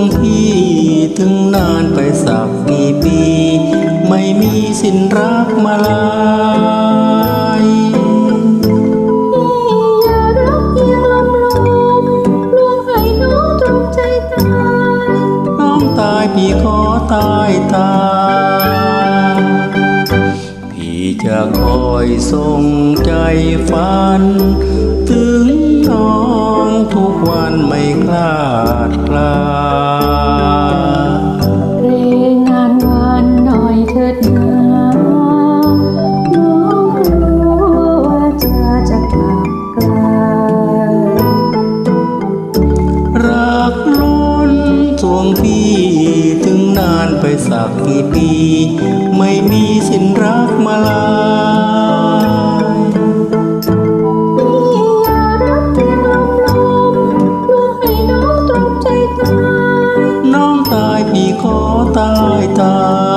ของที่ถึงนานไปสักกี่ปี ไม่มีสินรักมาลายน้องตายพี่ขอตายตา พี่จะคอยทรงใจฝัน ที่ถึงนานไปสักกี่ปี ไม่มีสินรักมาลายน้องตายพี่ขอตายตาย